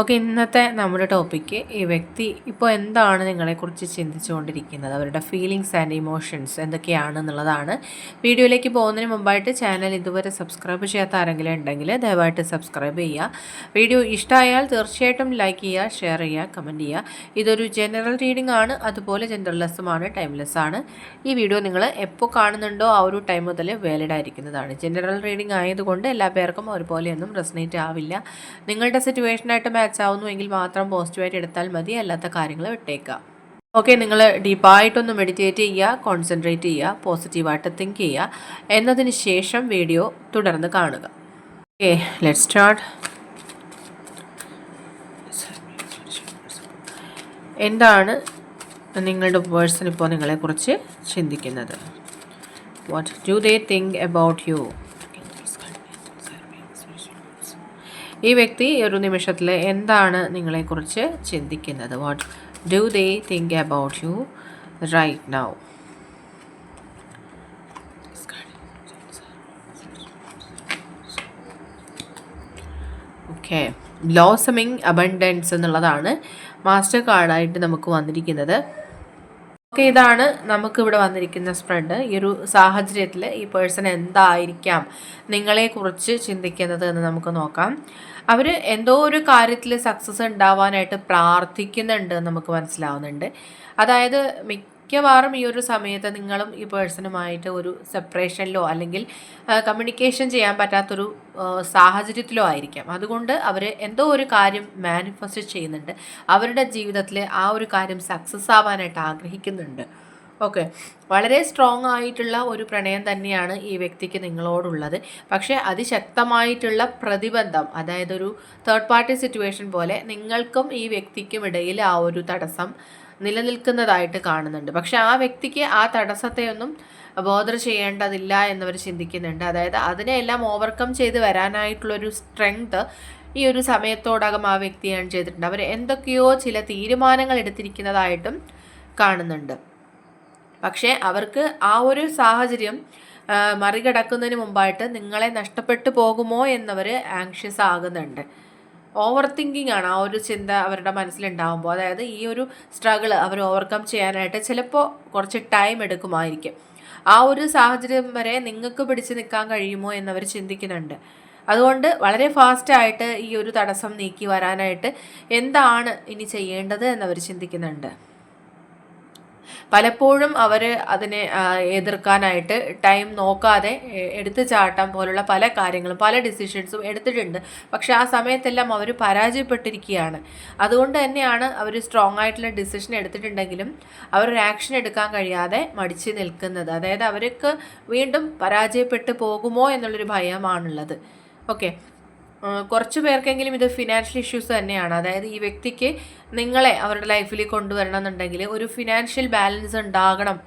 Okay ഇന്നത്തെ നമ്മുടെ topic ഈ വ്യക്തി ഇപ്പോൾ എന്താണ് നിങ്ങളെക്കുറിച്ച് ചിന്തിച്ചുകൊണ്ടിരിക്കുന്നത്? അവരുടെ ഫീലിങ്സ് ആൻഡ് ഇമോഷൻസ് എന്തൊക്കെയാണെന്നുള്ളതാണ്. വീഡിയോയിലേക്ക് പോകുന്നതിന് മുമ്പായിട്ട് ചാനൽ ഇതുവരെ സബ്സ്ക്രൈബ് ചെയ്യാത്ത ആരെങ്കിലും ഉണ്ടെങ്കിൽ ദയവായിട്ട് സബ്സ്ക്രൈബ് ചെയ്യുക. വീഡിയോ ഇഷ്ടമായാൽ തീർച്ചയായിട്ടും ലൈക്ക് ചെയ്യുക ഷെയർ ചെയ്യുക കമന്റ് ചെയ്യുക. ഇതൊരു ജനറൽ റീഡിംഗ് ആണ്. അതുപോലെ ജനറൽലെസ്സുമാണ് ടൈംലെസ് ആണ്. ഈ വീഡിയോ നിങ്ങൾ എപ്പോൾ കാണുന്നുണ്ടോ ആ ഒരു ടൈം മുതൽ വാലിഡ് ആയിരിക്കുന്നതാണ്. ജനറൽ റീഡിംഗ് ആയതുകൊണ്ട് എല്ലാ പേർക്കും ഒരുപോലെയൊന്നും റെസനേറ്റ് ആവില്ല. നിങ്ങളുടെ സിറ്റുവേഷനായിട്ട് ആവുന്നുവെങ്കിൽ മാത്രം പോസിറ്റീവായിട്ട് എടുത്താൽ മതി. അല്ലാത്ത കാര്യങ്ങൾ വിട്ടേക്കുക. ഓക്കെ നിങ്ങൾ ഡീപ്പായിട്ടൊന്ന് മെഡിറ്റേറ്റ് ചെയ്യുക കോൺസെൻട്രേറ്റ് ചെയ്യുക പോസിറ്റീവായിട്ട് തിങ്ക് ചെയ്യുക. എന്നതിന് ശേഷം വീഡിയോ തുടർന്ന് കാണുക. ഓക്കെ ലെറ്റ് സ്റ്റാർട്ട് എന്താണ് നിങ്ങളുടെ പേഴ്സൺ ഇപ്പോൾ നിങ്ങളെക്കുറിച്ച് ചിന്തിക്കുന്നത്? What do they think about you ഈ വ്യക്തി ഒരു നിമിഷത്തിൽ എന്താണ് നിങ്ങളെക്കുറിച്ച് ചിന്തിക്കുന്നത്? What do they think about you right now okay blossoming abundance എന്നുള്ളതാണ് മാസ്റ്റർ കാർഡായിട്ട് നമുക്ക് വന്നിരിക്കുന്നത്. ഓക്കെ ഇതാണ് നമുക്കിവിടെ വന്നിരിക്കുന്ന സ്പ്രെഡ് ഈ ഒരു സാഹചര്യത്തിൽ ഈ പേഴ്സൺ എന്തായിരിക്കാം നിങ്ങളെക്കുറിച്ച് ചിന്തിക്കുന്നത് എന്ന് നമുക്ക് നോക്കാം. അവർ എന്തോ ഒരു കാര്യത്തിൽ സക്സസ് ഉണ്ടാവാനായിട്ട് പ്രാർത്ഥിക്കുന്നുണ്ട് നമുക്ക് മനസ്സിലാവുന്നുണ്ട്. അതായത് മിക്കവാറും ഈ ഒരു സമയത്ത് നിങ്ങളും ഈ പേഴ്സണുമായിട്ട് ഒരു സെപ്പറേഷനിലോ അല്ലെങ്കിൽ കമ്മ്യൂണിക്കേഷൻ ചെയ്യാൻ പറ്റാത്തൊരു സാഹചര്യത്തിലോ ആയിരിക്കാം. അതുകൊണ്ട് അവർ എന്തോ ഒരു കാര്യം മാനിഫെസ്റ്റ് ചെയ്യുന്നുണ്ട്. അവരുടെ ജീവിതത്തിൽ ആ ഒരു കാര്യം സക്സസ് ആവാനായിട്ട് ആഗ്രഹിക്കുന്നുണ്ട്. ഓക്കെ വളരെ സ്ട്രോങ് ആയിട്ടുള്ള ഒരു പ്രണയം തന്നെയാണ് ഈ വ്യക്തിക്ക് നിങ്ങളോടുള്ളത്. പക്ഷേ അതിശക്തമായിട്ടുള്ള പ്രതിബന്ധം അതായത് ഒരു തേർഡ് പാർട്ടി സിറ്റുവേഷൻ പോലെ നിങ്ങൾക്കും ഈ വ്യക്തിക്കും ഇടയിൽ ആ ഒരു തടസ്സം നിലനിൽക്കുന്നതായിട്ട് കാണുന്നുണ്ട്. പക്ഷെ ആ വ്യക്തിക്ക് ആ തടസ്സത്തെയൊന്നും ബോധർ ചെയ്യേണ്ടതില്ല എന്നവർ ചിന്തിക്കുന്നുണ്ട്. അതായത് അതിനെയെല്ലാം ഓവർകം ചെയ്ത് വരാനായിട്ടുള്ളൊരു സ്ട്രെങ്ത് ഈ ഒരു സമയത്തോടകം ആ വ്യക്തിയാണ് ചെയ്തിട്ടുണ്ട്. അവർ എന്തൊക്കെയോ ചില തീരുമാനങ്ങൾ എടുത്തിരിക്കുന്നതായിട്ടും കാണുന്നുണ്ട്. പക്ഷേ അവർക്ക് ആ ഒരു സാഹചര്യം മറികടക്കുന്നതിന് മുമ്പായിട്ട് നിങ്ങളെ നഷ്ടപ്പെട്ടു പോകുമോ എന്നവർ ആങ്ഷ്യസ് ആകുന്നുണ്ട്. ഓവർ തിങ്കിങ് ആണ് ആ ഒരു ചിന്ത അവരുടെ മനസ്സിലുണ്ടാകുമ്പോൾ അതായത് ഈ ഒരു സ്ട്രഗിൾ അവർ ഓവർകം ചെയ്യാനായിട്ട് ചിലപ്പോൾ കുറച്ച് ടൈം എടുക്കുമായിരിക്കും. ആ ഒരു സാഹചര്യം വരെ നിങ്ങൾക്ക് പിടിച്ചു നിൽക്കാൻ കഴിയുമോ എന്നവർ ചിന്തിക്കുന്നുണ്ട്. അതുകൊണ്ട് വളരെ ഫാസ്റ്റായിട്ട് ഈ ഒരു തടസ്സം നീക്കി വരാനായിട്ട് എന്താണ് ഇനി ചെയ്യേണ്ടത് എന്നവർ ചിന്തിക്കുന്നുണ്ട്. പലപ്പോഴും അവർ അതിനെ എതിർക്കാനായിട്ട് ടൈം നോക്കാതെ എടുത്തു ചാട്ടം പോലുള്ള പല കാര്യങ്ങളും പല ഡിസിഷൻസും എടുത്തിട്ടുണ്ട്. പക്ഷെ ആ സമയത്തെല്ലാം അവർ പരാജയപ്പെട്ടിരിക്കുകയാണ്. അതുകൊണ്ട് തന്നെയാണ് അവർ സ്ട്രോങ് ആയിട്ടുള്ള ഡിസിഷൻ എടുത്തിട്ടുണ്ടെങ്കിലും അവരൊരു ആക്ഷൻ എടുക്കാൻ കഴിയാതെ മടിച്ച് നിൽക്കുന്നത്. അതായത് അവർക്ക് വീണ്ടും പരാജയപ്പെട്ടു പോകുമോ എന്നുള്ളൊരു ഭയമാണുള്ളത്. ഓക്കെ കുറച്ച് പേർക്കെങ്കിലും ഇത് ഫിനാൻഷ്യൽ ഇഷ്യൂസ് തന്നെയാണ്. അതായത് ഈ വ്യക്തിക്ക് നിങ്ങളെ അവരുടെ ലൈഫിൽ കൊണ്ടുവരണം എന്നുണ്ടെങ്കിൽ ഒരു ഫിനാൻഷ്യൽ ബാലൻസ് ഉണ്ടാകണം.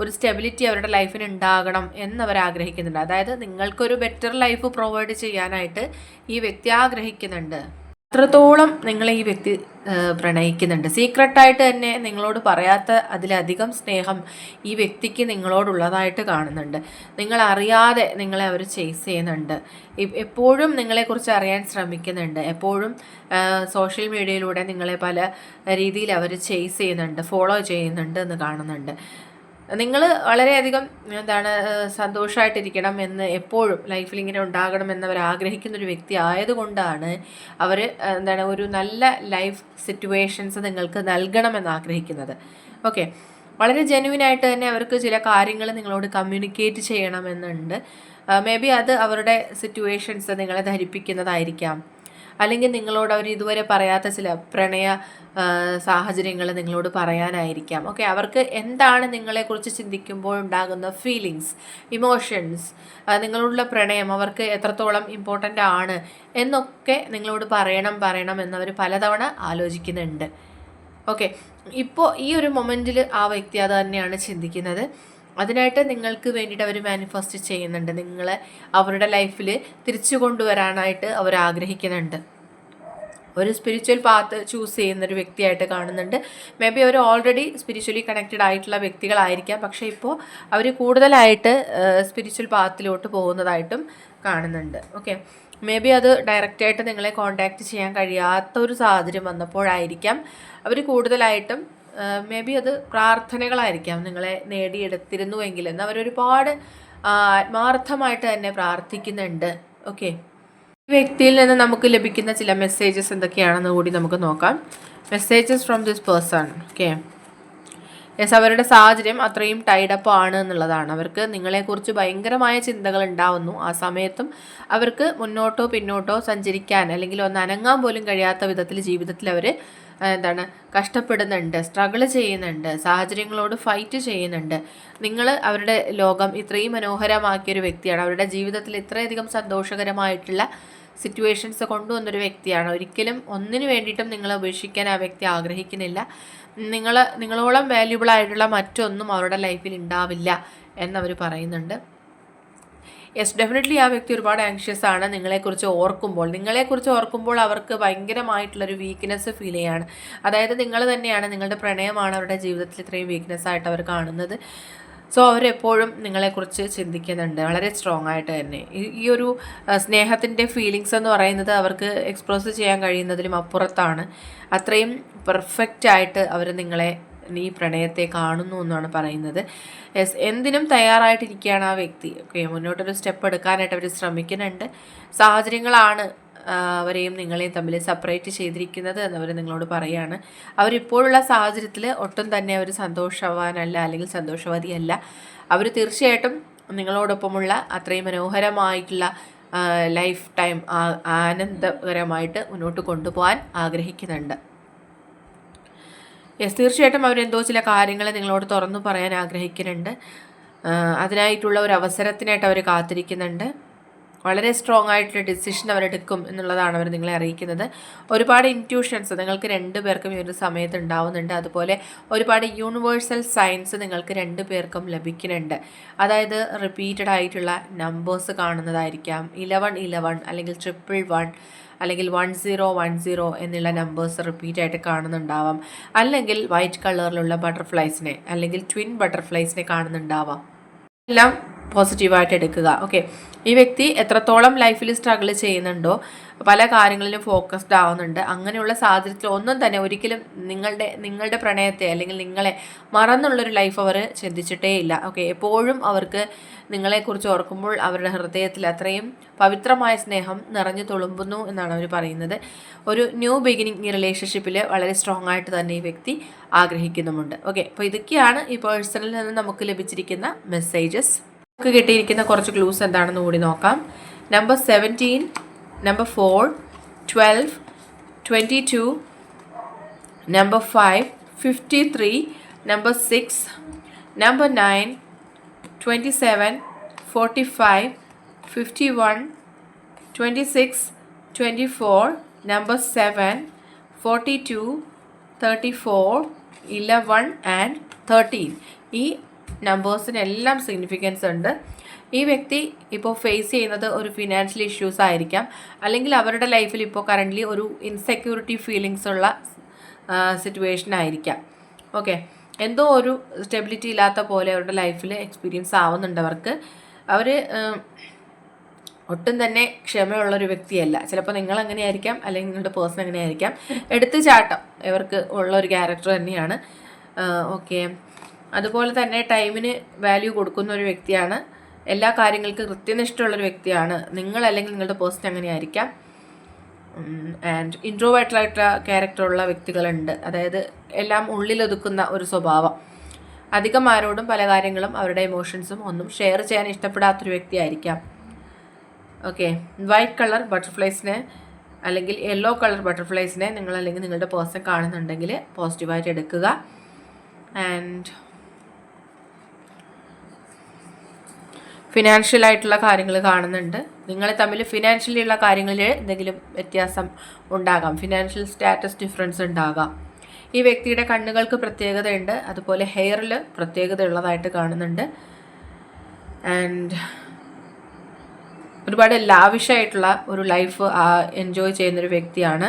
ഒരു സ്റ്റെബിലിറ്റി അവരുടെ ലൈഫിന് ഉണ്ടാകണം എന്നവർ ആഗ്രഹിക്കുന്നുണ്ട്. അതായത് നിങ്ങൾക്കൊരു ബെറ്റർ ലൈഫ് പ്രൊവൈഡ് ചെയ്യാനായിട്ട് ഈ വ്യക്തി ആഗ്രഹിക്കുന്നുണ്ട്. അത്രത്തോളം നിങ്ങളെ ഈ വ്യക്തി പ്രണയിക്കുന്നുണ്ട്? സീക്രട്ടായിട്ട് തന്നെ നിങ്ങളോട് പറയാത്ത അതിലധികം സ്നേഹം ഈ വ്യക്തിക്ക് നിങ്ങളോടുള്ളതായിട്ട് കാണുന്നുണ്ട്. നിങ്ങൾ അറിയാതെ നിങ്ങളെ അവർ ചേസ് ചെയ്യുന്നുണ്ട്. എപ്പോഴും നിങ്ങളെക്കുറിച്ച് അറിയാൻ ശ്രമിക്കുന്നുണ്ട്. എപ്പോഴും സോഷ്യൽ മീഡിയയിലൂടെ നിങ്ങളെ പല രീതിയിൽ അവർ ചേസ് ചെയ്യുന്നുണ്ട് ഫോളോ ചെയ്യുന്നുണ്ട് എന്ന് കാണുന്നുണ്ട്. നിങ്ങൾ വളരെയധികം എന്താണ് സന്തോഷമായിട്ടിരിക്കണം എന്ന് എപ്പോഴും ലൈഫിൽ ഇങ്ങനെ ഉണ്ടാകണം എന്നവർ ആഗ്രഹിക്കുന്ന ഒരു വ്യക്തി ആയതുകൊണ്ടാണ് അവർ എന്താണ് ഒരു നല്ല ലൈഫ് സിറ്റുവേഷൻസ് നിങ്ങൾക്ക് നൽകണമെന്ന് ആഗ്രഹിക്കുന്നത്. ഓക്കെ. വളരെ ജെനുവിനായിട്ട് തന്നെ അവർക്ക് ചില കാര്യങ്ങൾ നിങ്ങളോട് കമ്മ്യൂണിക്കേറ്റ് ചെയ്യണമെന്നുണ്ട് മേ ബി അത് അവരുടെ സിറ്റുവേഷൻസ് നിങ്ങളെ ധരിപ്പിക്കുന്നതായിരിക്കാം. അല്ലെങ്കിൽ നിങ്ങളോട് അവർ ഇതുവരെ പറയാത്ത ചില പ്രണയ സാഹചര്യങ്ങൾ നിങ്ങളോട് പറയാനായിരിക്കാം. ഓക്കെ അവർക്ക് എന്താണ് നിങ്ങളെക്കുറിച്ച് ചിന്തിക്കുമ്പോൾ ഉണ്ടാകുന്ന ഫീലിങ്സ് ഇമോഷൻസ് നിങ്ങളോടുള്ള പ്രണയം അവർക്ക് എത്രത്തോളം ഇമ്പോർട്ടന്റ് ആണ് എന്നൊക്കെ നിങ്ങളോട് പറയണം പറയണം എന്നവർ പലതവണ ആലോചിക്കുന്നുണ്ട്. ഓക്കെ ഇപ്പോൾ ഈ ഒരു മൊമെന്റിൽ ആ വ്യക്തി അത് തന്നെയാണ് ചിന്തിക്കുന്നത്. അതിനായിട്ട് നിങ്ങൾക്ക് വേണ്ടിയിട്ട് അവർ മാനിഫെസ്റ്റ് ചെയ്യുന്നുണ്ട്. നിങ്ങളെ അവരുടെ ലൈഫിൽ തിരിച്ചു കൊണ്ടുവരാനായിട്ട് അവർ ആഗ്രഹിക്കുന്നുണ്ട്. ഒരു സ്പിരിച്വൽ പാത്ത് ചൂസ് ചെയ്യുന്ന ഒരു വ്യക്തിയായിട്ട് കാണുന്നുണ്ട്. മേ ബി അവർ ഓൾറെഡി സ്പിരിച്വലി കണക്റ്റഡ് ആയിട്ടുള്ള വ്യക്തികളായിരിക്കാം. പക്ഷേ ഇപ്പോൾ അവർ കൂടുതലായിട്ട് സ്പിരിച്വൽ പാത്തിലോട്ട് പോകുന്നതായിട്ടും കാണുന്നുണ്ട്. ഓക്കെ മേ ബി അത് ഡയറക്റ്റായിട്ട് നിങ്ങളെ കോൺടാക്റ്റ് ചെയ്യാൻ കഴിയാത്ത ഒരു സാഹചര്യം വന്നപ്പോഴായിരിക്കാം അവർ കൂടുതലായിട്ടും മേ ബി അത് പ്രാർത്ഥനകളായിരിക്കാം. നിങ്ങളെ നേടിയെടുത്തിരുന്നുവെങ്കിൽ എന്ന്. അവരൊരുപാട് ആത്മാർത്ഥമായിട്ട് തന്നെ പ്രാർത്ഥിക്കുന്നുണ്ട്. ഓക്കെ ഈ വ്യക്തിയിൽ നിന്ന് നമുക്ക് ലഭിക്കുന്ന ചില മെസ്സേജസ് എന്തൊക്കെയാണെന്ന് കൂടി നമുക്ക് നോക്കാം. Messages from this person okay yes അവരുടെ സാഹചര്യം അത്രയും ടൈഡപ്പ് ആണ് എന്നുള്ളതാണ്. അവർക്ക് നിങ്ങളെക്കുറിച്ച് ഭയങ്കരമായ ചിന്തകൾ ഉണ്ടാവുന്നു. ആ സമയത്തും അവർക്ക് മുന്നോട്ടോ പിന്നോട്ടോ സഞ്ചരിക്കാൻ അല്ലെങ്കിൽ ഒന്ന് അനങ്ങാൻ പോലും കഴിയാത്ത വിധത്തിൽ ജീവിതത്തിൽ അവർ എന്താണ് കഷ്ടപ്പെടുന്നുണ്ട് സ്ട്രഗിൾ ചെയ്യുന്നുണ്ട് സാഹചര്യങ്ങളോട് ഫൈറ്റ് ചെയ്യുന്നുണ്ട്. നിങ്ങൾ അവരുടെ ലോകം ഇത്രയും മനോഹരമാക്കിയൊരു വ്യക്തിയാണ്. അവരുടെ ജീവിതത്തിൽ ഇത്രയധികം സന്തോഷകരമായിട്ടുള്ള സിറ്റുവേഷൻസ് കൊണ്ടുവന്നൊരു വ്യക്തിയാണ്. ഒരിക്കലും ഒന്നിനു വേണ്ടിയിട്ടും നിങ്ങളെ ഉപേക്ഷിക്കാൻ ആ വ്യക്തി ആഗ്രഹിക്കുന്നില്ല. നിങ്ങൾ നിങ്ങളോളം വാല്യുബിൾ ആയിട്ടുള്ള മറ്റൊന്നും അവരുടെ ലൈഫിൽ ഉണ്ടാവില്ല എന്നവർ പറയുന്നുണ്ട്. യെസ് ഡെഫിനറ്റ്ലി ആ വ്യക്തി ഒരുപാട് ആങ്ഷ്യസ് ആണ്. നിങ്ങളെക്കുറിച്ച് ഓർക്കുമ്പോൾ നിങ്ങളെക്കുറിച്ച് ഓർക്കുമ്പോൾ അവർക്ക് ഭയങ്കരമായിട്ടുള്ളൊരു വീക്ക്നെസ് ഫീൽ ചെയ്യാണ്. അതായത് നിങ്ങൾ തന്നെയാണ് നിങ്ങളുടെ പ്രണയമാണ് അവരുടെ ജീവിതത്തിൽ ഇത്രയും വീക്ക്നെസ് ആയിട്ട് അവർ കാണുന്നത്. സോ അവരെപ്പോഴും നിങ്ങളെക്കുറിച്ച് ചിന്തിക്കുന്നുണ്ട്. വളരെ സ്ട്രോങ് ആയിട്ട് തന്നെ. ഈ ഒരു സ്നേഹത്തിന്റെ ഫീലിങ്സ് എന്ന് പറയുന്നത് അവർക്ക് എക്സ്പ്രസ് ചെയ്യാൻ കഴിയുന്നതിലും അപ്പുറത്താണ്. അത്രയും പെർഫെക്റ്റ് ആയിട്ട് അവർ നിങ്ങളെ ഈ പ്രണയത്തെ കാണുന്നു എന്നാണ് പറയുന്നത്. യെസ് എന്തിനും തയ്യാറായിട്ടിരിക്കുകയാണ് ആ വ്യക്തി. ഓക്കെ മുന്നോട്ടൊരു സ്റ്റെപ്പ് എടുക്കാനായിട്ട് അവർ ശ്രമിക്കുന്നുണ്ട്. സാഹചര്യങ്ങളാണ് അവരെയും നിങ്ങളെയും തമ്മിൽ സെപ്പറേറ്റ് ചെയ്തിരിക്കുന്നത് എന്നവർ നിങ്ങളോട് പറയുകയാണ് അവരിപ്പോഴുള്ള സാഹചര്യത്തിൽ ഒട്ടും തന്നെ അവർ സന്തോഷവാനല്ല അല്ലെങ്കിൽ സന്തോഷവതിയല്ല. അവർ തീർച്ചയായിട്ടും നിങ്ങളോടൊപ്പമുള്ള അത്രയും മനോഹരമായിട്ടുള്ള ലൈഫ് ടൈം ആനന്ദകരമായിട്ട് മുന്നോട്ട് കൊണ്ടുപോകാൻ ആഗ്രഹിക്കുന്നുണ്ട്. യെസ് തീർച്ചയായിട്ടും അവരെന്തോ ചില കാര്യങ്ങൾ നിങ്ങളോട് തുറന്നു പറയാൻ ആഗ്രഹിക്കുന്നുണ്ട്. അതിനായിട്ടുള്ള ഒരു അവസരത്തിനായിട്ട് അവർ കാത്തിരിക്കുന്നുണ്ട്. വളരെ സ്ട്രോങ് ആയിട്ടുള്ള ഡിസിഷൻ അവരെടുക്കും എന്നുള്ളതാണ് അവർ നിങ്ങളെ അറിയിക്കുന്നത്. ഒരുപാട് ഇന്റ്യൂഷൻസ് നിങ്ങൾക്ക് രണ്ട് പേർക്കും ഈ ഒരു സമയത്ത് ഉണ്ടാവുന്നുണ്ട്. അതുപോലെ ഒരുപാട് യൂണിവേഴ്സൽ സയൻസ് നിങ്ങൾക്ക് രണ്ട് പേർക്കും ലഭിക്കുന്നുണ്ട്. അതായത് റിപ്പീറ്റഡ് ആയിട്ടുള്ള നമ്പേഴ്സ് കാണുന്നതായിരിക്കാം. ഇലവൺ ഇലവൺ അല്ലെങ്കിൽ ട്രിപ്പിൾ വൺ അല്ലെങ്കിൽ വൺ സീറോ വൺ സീറോ എന്നുള്ള നമ്പേഴ്സ് റിപ്പീറ്റ് ആയിട്ട് കാണുന്നുണ്ടാവാം. അല്ലെങ്കിൽ വൈറ്റ് കളറിലുള്ള ബട്ടർഫ്ലൈസിനെ അല്ലെങ്കിൽ ട്വിൻ ബട്ടർഫ്ലൈസിനെ കാണുന്നുണ്ടാവാം. എല്ലാം പോസിറ്റീവായിട്ട് എടുക്കുക. ഓക്കെ ഈ വ്യക്തി എത്രത്തോളം ലൈഫിൽ സ്ട്രഗിൾ ചെയ്യുന്നുണ്ടോ പല കാര്യങ്ങളിലും ഫോക്കസ്ഡ് ആവുന്നുണ്ട്. അങ്ങനെയുള്ള സാഹചര്യത്തിൽ ഒന്നും തന്നെ ഒരിക്കലും നിങ്ങളുടെ നിങ്ങളുടെ പ്രണയത്തെ അല്ലെങ്കിൽ നിങ്ങളെ മറന്നുള്ളൊരു ലൈഫ് അവർ ചിന്തിച്ചിട്ടേ ഇല്ല. ഓക്കെ എപ്പോഴും അവർക്ക് നിങ്ങളെക്കുറിച്ച് ഓർക്കുമ്പോൾ അവരുടെ ഹൃദയത്തിൽ അത്രയും പവിത്രമായ സ്നേഹം നിറഞ്ഞു തുളുമ്പുന്നു എന്നാണ് അവർ പറയുന്നത്. ഒരു ന്യൂ ബിഗിനിങ് ഈ റിലേഷൻഷിപ്പിൽ വളരെ സ്ട്രോങ് ആയിട്ട് തന്നെ ഈ വ്യക്തി ആഗ്രഹിക്കുന്നുമുണ്ട്. ഓക്കെ അപ്പോൾ ഇതൊക്കെയാണ് ഈ പേഴ്സണിൽ നിന്ന് നമുക്ക് ലഭിച്ചിരിക്കുന്ന മെസ്സേജസ് നമുക്ക് കിട്ടിയിരിക്കുന്ന കുറച്ച് ക്ലൂസ് എന്താണെന്ന് കൂടി നോക്കാം. Number seventeen number four twelve twenty two number five fifty three number six number nine twenty seven forty five fifty one twenty six twenty four number seven forty two thirty four eleven and thirteen ഈ നമ്പേഴ്സിനെല്ലാം significance ഉണ്ട്. ഈ വ്യക്തി ഇപ്പോൾ face ചെയ്യുന്നത് ഒരു financial issues ആയിരിക്കാം. അല്ലെങ്കിൽ അവരുടെ ലൈഫിൽ ഇപ്പോൾ കറന്റ്ലി ഒരു ഇൻസെക്യൂരിറ്റി ഫീലിങ്സ് ഉള്ള സിറ്റുവേഷൻ ആയിരിക്കാം. ഓക്കെ എന്തോ ഒരു സ്റ്റെബിലിറ്റി ഇല്ലാത്ത പോലെ അവരുടെ ലൈഫിൽ എക്സ്പീരിയൻസ് ആവുന്നുണ്ട് അവർക്ക്. അവർ ഒട്ടും തന്നെ ക്ഷമയുള്ളൊരു വ്യക്തിയല്ല. ചിലപ്പോൾ നിങ്ങൾ എങ്ങനെയായിരിക്കാം അല്ലെങ്കിൽ നിങ്ങളുടെ പേഴ്സൺ എങ്ങനെയായിരിക്കാം എടുത്തു ചാട്ടം. ഇവർക്ക് ഉള്ള ഒരു ക്യാരക്ടർ തന്നെയാണ്. ഓക്കെ അതുപോലെ തന്നെ ടൈമിന് വാല്യൂ കൊടുക്കുന്ന ഒരു വ്യക്തിയാണ്. എല്ലാ കാര്യങ്ങൾക്കും കൃത്യനിഷ്ഠമുള്ളൊരു വ്യക്തിയാണ്. നിങ്ങൾ അല്ലെങ്കിൽ നിങ്ങളുടെ പേഴ്സൺ അങ്ങനെയായിരിക്കാം. ആൻഡ് ഇൻട്രോവേർട്ടായിട്ടുള്ള ക്യാരക്ടറുള്ള വ്യക്തികളുണ്ട്. അതായത് എല്ലാം ഉള്ളിലൊതുക്കുന്ന ഒരു സ്വഭാവം. അധികം ആരോടും പല കാര്യങ്ങളും അവരുടെ ഇമോഷൻസും ഒന്നും ഷെയർ ചെയ്യാൻ ഇഷ്ടപ്പെടാത്തൊരു വ്യക്തിയായിരിക്കാം. ഓക്കെ വൈറ്റ് കളർ ബട്ടർഫ്ലൈസിനെ അല്ലെങ്കിൽ യെല്ലോ കളർ ബട്ടർഫ്ലൈസിനെ നിങ്ങൾ അല്ലെങ്കിൽ നിങ്ങളുടെ പേഴ്സൺ കാണുന്നുണ്ടെങ്കിൽ പോസിറ്റീവായിട്ട് എടുക്കുക. ആൻഡ് ഫിനാൻഷ്യൽ ആയിട്ടുള്ള കാര്യങ്ങൾ കാണുന്നുണ്ട്. നിങ്ങൾ തമ്മിൽ ഫിനാൻഷ്യലി ഉള്ള കാര്യങ്ങളിൽ എന്തെങ്കിലും വ്യത്യാസം ഉണ്ടാകാം. ഫിനാൻഷ്യൽ സ്റ്റാറ്റസ് ഡിഫറൻസ് ഉണ്ടാകാം. ഈ വ്യക്തിയുടെ കണ്ണുകൾക്ക് പ്രത്യേകതയുണ്ട്. അതുപോലെ ഹെയറിൽ പ്രത്യേകത ഉള്ളതായിട്ട് കാണുന്നുണ്ട്. ആൻഡ് ഒരുപാട് ലാവിഷായിട്ടുള്ള ഒരു ലൈഫ് എൻജോയ് ചെയ്യുന്നൊരു വ്യക്തിയാണ്.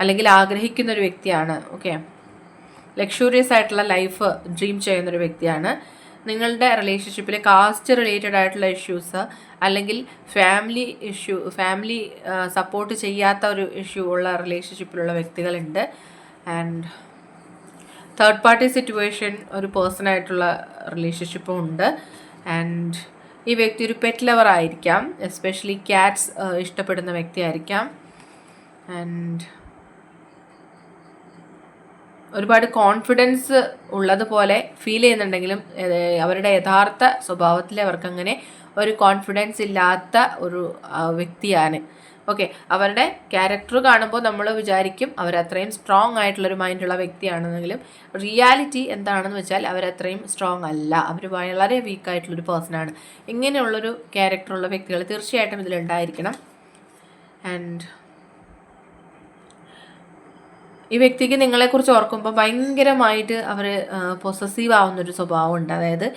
അല്ലെങ്കിൽ ആഗ്രഹിക്കുന്ന ഒരു വ്യക്തിയാണ്. ഓക്കെ ലക്ഷൂറിയസ് ആയിട്ടുള്ള ലൈഫ് ഡ്രീം ചെയ്യുന്നൊരു വ്യക്തിയാണ്. നിങ്ങളുടെ റിലേഷൻഷിപ്പിൽ കാസ്റ്റ് റിലേറ്റഡ് ആയിട്ടുള്ള ഇഷ്യൂസ് അല്ലെങ്കിൽ ഫാമിലി ഇഷ്യൂ ഫാമിലി സപ്പോർട്ട് ചെയ്യാത്ത ഒരു ഇഷ്യൂ ഉള്ള റിലേഷൻഷിപ്പിലുള്ള വ്യക്തികളുണ്ട്. ആൻഡ് തേർഡ് പാർട്ടി സിറ്റുവേഷൻ ഒരു പേഴ്സണായിട്ടുള്ള റിലേഷൻഷിപ്പും ഉണ്ട്. ആൻഡ് ഈ വ്യക്തി ഒരു പെറ്റ് ലവർ ആയിരിക്കാം. എസ്പെഷ്യലി ക്യാറ്റ്സ് ഇഷ്ടപ്പെടുന്ന വ്യക്തിയായിരിക്കാം ആൻഡ് ഒരുപാട് കോൺഫിഡൻസ് ഉള്ളതുപോലെ ഫീൽ ചെയ്യുന്നുണ്ടെങ്കിലും അവരുടെ യഥാർത്ഥ സ്വഭാവത്തിൽ അവർക്കങ്ങനെ ഒരു കോൺഫിഡൻസ് ഇല്ലാത്ത ഒരു വ്യക്തിയാണ്. ഓക്കെ അവരുടെ ക്യാരക്ടർ കാണുമ്പോൾ നമ്മൾ വിചാരിക്കും അവരത്രയും സ്ട്രോങ് ആയിട്ടുള്ളൊരു മൈൻഡുള്ള വ്യക്തിയാണെന്നെങ്കിലും റിയാലിറ്റി എന്താണെന്ന് വെച്ചാൽ അവരത്രയും സ്ട്രോങ് അല്ല. അവർ വളരെ വീക്ക് വീക്കായിട്ടുള്ളൊരു പേഴ്സണാണ് ഇങ്ങനെയുള്ളൊരു ക്യാരക്ടറുള്ള വ്യക്തികൾ തീർച്ചയായിട്ടും ഇതിലുണ്ടായിരിക്കണം. ആൻഡ് ഈ വ്യക്തിക്ക് നിങ്ങളെക്കുറിച്ച് ഓർക്കുമ്പോൾ ഭയങ്കരമായിട്ട് അവർ പൊസസീവ് ആവുന്നൊരു സ്വഭാവമുണ്ട്. അതായത്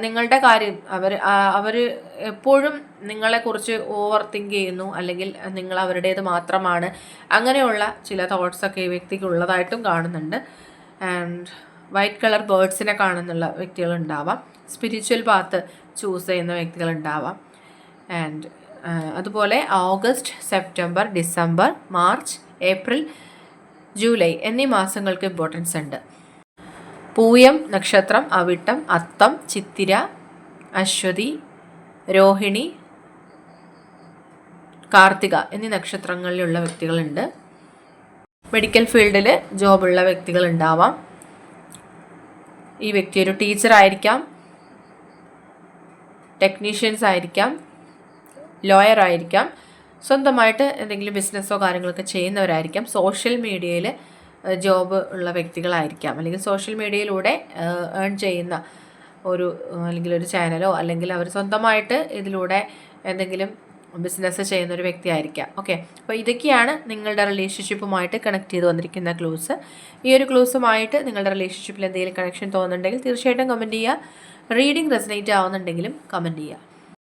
നിങ്ങളുടെ കാര്യം അവർ അവർ എപ്പോഴും നിങ്ങളെക്കുറിച്ച് ഓവർ തിങ്ക് ചെയ്യുന്നു അല്ലെങ്കിൽ നിങ്ങൾ അവരുടേത് മാത്രമാണ്. അങ്ങനെയുള്ള ചില തോട്ട്സൊക്കെ ഈ വ്യക്തിക്ക് ഉള്ളതായിട്ടും കാണുന്നുണ്ട്. ആൻഡ് വൈറ്റ് കളർ ബേർഡ്സിനെ കാണുന്നുള്ള വ്യക്തികളുണ്ടാവാം. സ്പിരിച്വൽ പാത്ത് ചൂസ് ചെയ്യുന്ന വ്യക്തികളുണ്ടാവാം. ആൻഡ് അതുപോലെ August September December March April July എന്നീ മാസങ്ങൾക്ക് ഇമ്പോർട്ടൻസ് ഉണ്ട്. പൂയം നക്ഷത്രം അവിട്ടം അത്തം ചിത്തിര അശ്വതി രോഹിണി കാർത്തിക എന്നീ നക്ഷത്രങ്ങളിലുള്ള വ്യക്തികളുണ്ട്. മെഡിക്കൽ ഫീൽഡിൽ ജോബുള്ള വ്യക്തികളുണ്ടാവാം ഈ വ്യക്തി ഒരു ടീച്ചർ ആയിരിക്കാം. ടെക്നീഷ്യൻസ് ആയിരിക്കാം. ലോയർ ആയിരിക്കാം. സ്വന്തമായിട്ട് എന്തെങ്കിലും ബിസിനസ്സോ കാര്യങ്ങളൊക്കെ ചെയ്യുന്നവരായിരിക്കാം. സോഷ്യൽ മീഡിയയിൽ ജോബ് ഉള്ള വ്യക്തികളായിരിക്കാം. അല്ലെങ്കിൽ സോഷ്യൽ മീഡിയയിലൂടെ ഏൺ ചെയ്യുന്ന ഒരു അല്ലെങ്കിൽ ഒരു ചാനലോ അല്ലെങ്കിൽ അവർ സ്വന്തമായിട്ട് ഇതിലൂടെ എന്തെങ്കിലും ബിസിനസ് ചെയ്യുന്ന ഒരു വ്യക്തിയായിരിക്കാം. ഓക്കെ അപ്പോൾ ഇതൊക്കെയാണ് നിങ്ങളുടെ റിലേഷൻഷിപ്പുമായിട്ട് കണക്ട് ചെയ്ത് വന്നിരിക്കുന്ന ക്ലൂസ് ഈ ഒരു ക്ലൂസുമായിട്ട് നിങ്ങളുടെ റിലേഷൻഷിപ്പിൽ എന്തെങ്കിലും കണക്ഷൻ തോന്നുന്നുണ്ടെങ്കിൽ തീർച്ചയായിട്ടും കമന്റ് ചെയ്യുക. റീഡിംഗ് റെസനേറ്റ് ആവുന്നുണ്ടെങ്കിലും കമന്റ് ചെയ്യുക.